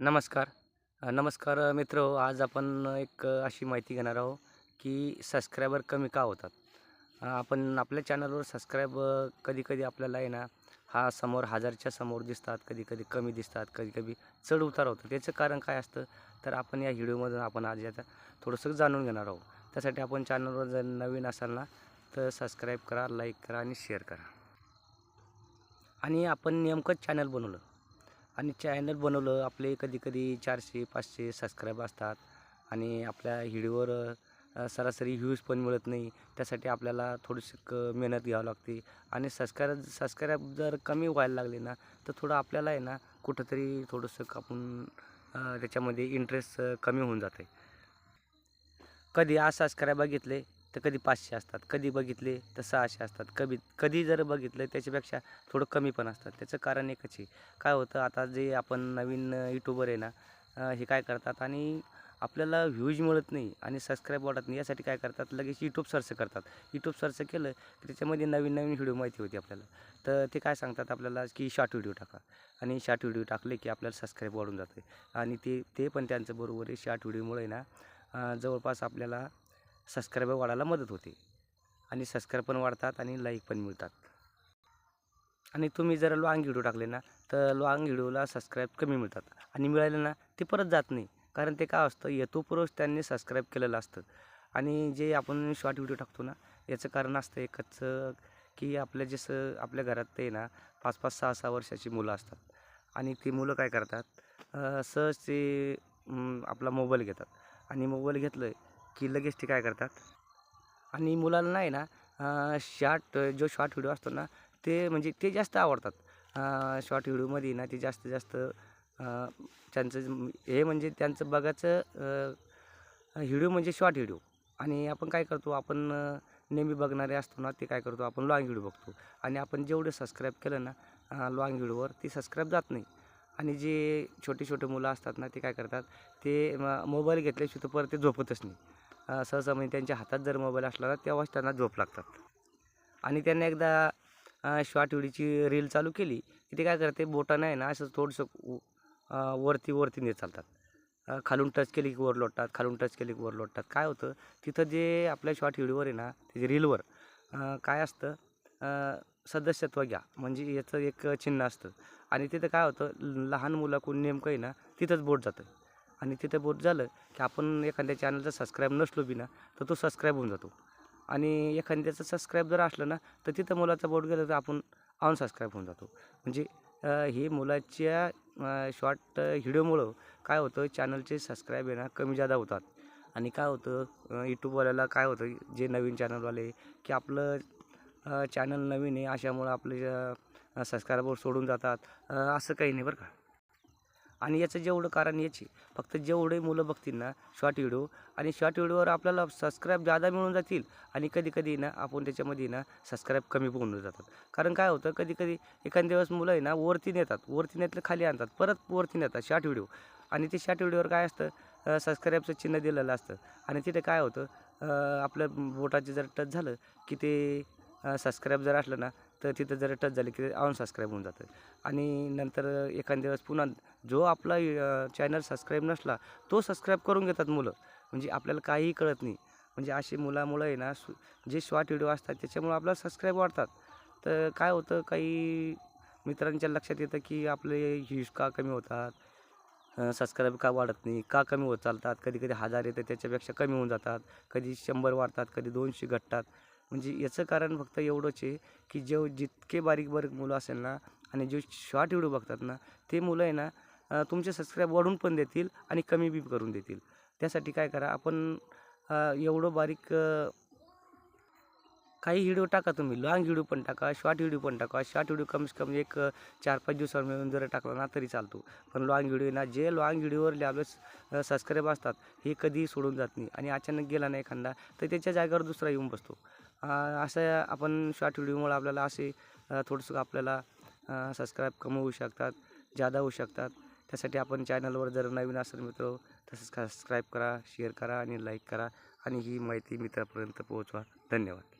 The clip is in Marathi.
नमस्कार. नमस्कार मित्र आज आपण एक अशी माहिती घेणार आहोत की सबस्क्रायबर कमी का होतात? आपण आपल्या चॅनलवर सबस्क्राईब कधी कधी आपल्याला आहे ना हा समोर हजारच्या समोर दिसतात कधी कधी कमी दिसतात कधी कधी चढ उतार होतं त्याचं कारण काय असतं? तर आपण या व्हिडिओमधून आपण आज याचा थोडंसं जाणून घेणार आहोत. त्यासाठी आपण चॅनलवर जर नवीन असाल ना तर सबस्क्राईब करा लाईक करा आणि शेअर करा. आणि आपण नेमकंच चॅनल बनवलं. आणि चॅनल बनवलं. आपले कधी कधी चारशे पाचशे सबस्क्राईब असतात. आणि आपल्या व्हिडिओवर सरासरी व्ह्यूज पण मिळत नाही. त्यासाठी आपल्याला थोडीशी क मेहनत घ्यावं लागते. आणि सबस्क्राईब सबस्क्राईब जर कमी व्हायला लागले ना तर थोडं आपल्याला आहे ना कुठंतरी थोडंसं आपण त्याच्यामध्ये इंटरेस्ट कमी होऊन जाते कधी आज सबस्क्राईब बघितले तर कधी पाचशे असतात कधी बघितले तर सहाशे असतात. कधी कधी जर बघितलं त्याच्यापेक्षा थोडं कमी पण असतात. त्याचं कारण एकच आहे. काय होतं आता जे आपण नवीन यूट्यूबर आहे ना हे काय करतात आणि आपल्याला व्ह्यूज मिळत नाही आणि सबस्क्राईब वाढत नाही यासाठी काय करतात लगेच यूट्यूब सर्च करतात. यूट्यूब सर्च केलं की त्याच्यामध्ये नवीन नवीन व्हिडिओ माहिती होती आपल्याला. तर ते काय सांगतात आपल्याला की शॉर्ट व्हिडिओ टाका. आणि शॉर्ट व्हिडिओ टाकले की आपल्याला सबस्क्राईब वाढून जाते. आणि ते ते पण त्यांचं बरोबर आहे. शॉर्ट व्हिडिओमुळे ना जवळपास आपल्याला सबस्क्रायबर वाढायला मदत होते. आणि सबस्क्राईब पण वाढतात आणि लाईक पण मिळतात. आणि तुम्ही जर लॉंग व्हिडिओ टाकले ना तर लॉंग व्हिडिओला सबस्क्राईब कमी मिळतात. आणि मिळाले ना ते परत जात नाही. कारण ते काय असतं हेतुपूर्वक त्यांनी सबस्क्राईब केलेलं असतं. आणि जे आपण शॉर्ट व्हिडिओ टाकतो ना याचं कारण असतं एकच की आपल्या जसं आपल्या घरात ते ना पाच पाच सहा सहा वर्षाची मुलं असतात. आणि ती मुलं काय करतात सहज ते आपला मोबाईल घेतात. आणि मोबाईल घेतलं की लगेच ते काय करतात? आणि मुलांना नाही ना शॉर्ट जो शॉर्ट व्हिडिओ असतो ना ते म्हणजे ते जास्त आवडतात. शॉर्ट व्हिडिओमध्ये ना ते जास्तीत जास्त त्यांचं हे म्हणजे त्यांचं बघायचं व्हिडिओ म्हणजे शॉर्ट व्हिडिओ आणि आपण काय करतो आपण नेहमी बघणारे असतो ना ते काय करतो आपण लॉंग व्हिडिओ बघतो. आणि आपण जेवढं सबस्क्राईब केलं ना लॉंग व्हिडिओवर ती सबस्क्राईब जात नाही. आणि जे छोटे छोटे मुलं असतात ना ते काय करतात ते मोबाईल घेतल्याशिवाय तर परत ते झोपतच नाही. सहसा म्हणजे त्यांच्या हातात जर मोबाईल असला ना तेव्हाच त्यांना झोप लागतात. आणि त्यांनी एकदा शॉर्ट व्हिडिओची रील चालू केली की ते काय करते बोटानं आहे ना असं थोडंसं वरती वरती नेत चालतात. खालून टच केली की वर लोटतात खालून टच केली की वर लोटतात. काय होतं तिथं जे आपल्या शॉर्ट व्हिडिओवर आहे ना त्याचे रीलवर काय असतं सदस्यत्व घ्या. म्हणजे याचं एक चिन्ह असतं. आणि तिथं काय होतं ल- लहान मुलाकडून नेमकं आहे ना तिथंच बोट जातं. आणि तिथं बोट झालं की आपण एखाद्या चॅनलचा सबस्क्राईब नसलो बिना ना तर तो सबस्क्राईब होऊन जातो. आणि एखाद्याचं सबस्क्राईब जर असलं ना तर तिथं मुलाचा बोट गेलं तर आपण अनसबस्क्राईब होऊन जातो. म्हणजे हे मुलाच्या शॉर्ट व्हिडिओमुळं काय होतं चॅनलचे सबस्क्राईब आहे ना कमी जादा होतात. आणि काय होतं यूट्यूबवाल्याला काय होतं जे नवीन चॅनलवाले की आपलं चॅनल नवीन आहे अशामुळं आपले सबस्क्रायबर सोडून जातात. असं काही नाही बरं का. आणि याचं जेवढं कारण याची फक्त जेवढे मुलं बघतील ना शॉर्ट व्हिडिओ आणि शॉर्ट व्हिडिओवर आपल्याला सबस्क्राईब जादा मिळून जातील आणि कधी कधी ना आपण त्याच्यामध्ये ना सबस्क्राईब कमी होऊन जातात. कारण काय होतं कधी कधी एखाद्या दिवस मुलं आहे ना वरती नेतात वरती नेतलं खाली आणतात परत वरती नेतात शॉर्ट व्हिडिओ आणि ते शॉर्ट व्हिडिओवर काय असतं सबस्क्राईबचं चिन्ह दिलेलं असतं. आणि तिथे काय होतं आपल्या बोटाचे जर टच झालं की ते सबस्क्राईब जर असलं ना तर तिथं जर टच झालं की ते अनसबस्क्राईब होऊन जातं. आणि नंतर एखाद्या दिवस पुन्हा जो आपला चॅनल सबस्क्राईब नसला तो सबस्क्राईब करून घेतात मुलं. म्हणजे आपल्याला काहीही कळत नाही. म्हणजे अशी मुलामुळं आहे ना जे शॉर्ट व्हिडिओ असतात त्याच्यामुळं आपल्याला सबस्क्राईब वाढतात. तर काय होतं काही मित्रांच्या लक्षात येतं की आपले व्ह्यूज का कमी होतात? सबस्क्राईब का वाढत नाही? का कमी होत चालतात? कधी कधी हजार येतं त्याच्यापेक्षा कमी होऊन जातात. कधी शंभर वाढतात कधी दोनशे घटतात. म्हणजे याचं कारण फक्त एवढंच आहे की जेव जितके बारीक बारीक मुलं असेल ना आणि जे शॉर्ट व्हिडिओ बघतात ना ते मुलं आहे ना तुमचे सबस्क्राईब वाढून पण देतील आणि कमी बी करून देतील. त्यासाठी काय करा आपण एवढं बारीक काही व्हिडिओ टाका तुम्ही. लॉंग व्हिडिओ पण टाका शॉर्ट व्हिडिओ पण टाका. शॉर्ट व्हिडिओ कमीत कमी एक चार पाच दिवसावर मिळून जर टाकला ना तरी चालतो. पण लॉंग व्हिडिओ ना जे लॉंग व्हिडिओवर आपले सबस्क्राईब असतात हे कधीही सोडून जात नाही. आणि अचानक गेला नाही एखादा तर त्याच्या जागेवर दुसरा येऊन बसतो. असं आपण शॉर्ट व्हिडिओमुळे आपल्याला असे थोडंसं आपल्याला सबस्क्राईब कमी होऊ शकतात जादा होऊ शकतात. त्यासाठी आपण चॅनलवर जर नवीन असेल मित्र तसंच सबस्क्राईब करा शेअर करा आणि लाईक करा. आणि ही माहिती मित्रापर्यंत पोहोचवा. धन्यवाद.